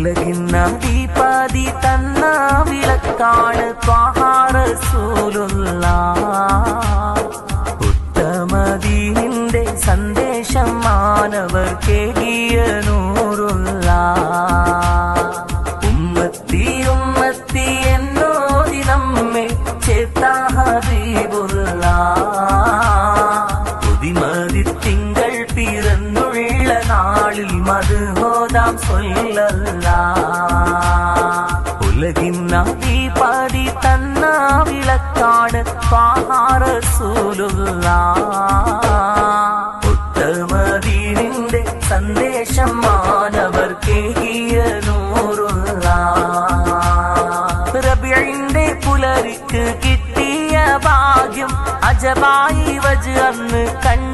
ഉലകിന്നീപാതി തന്ന വിളക്കാണ് ത്വാഹാറസൂലുള്ള ഉത്തമദീനിന്റെ സന്ദേശം മാനവർ കേകിയ നൂറുള്ള. ഉമ്മത്തി ഉമ്മത്തി എന്നോതി നമ്മെ ഹബീബുള്ള പുതിമതി തിങ്കൾ നാളിൽ മധുഹോദാം സൊല്ലല്ല. ഉലകിന്നീ പാടി തന്ന വിളക്കാണ് പാഹാറസൂലുള്ള ഉത്തമദീനിന്റെ സന്ദേശം മാനവർ കേഹിയ നൂറുള്ള റബിഴിന്റെ പുലരിക്ക് കിട്ടിയ ഭാഗ്യം അജബായി വജ് അന്ന് കണ്ട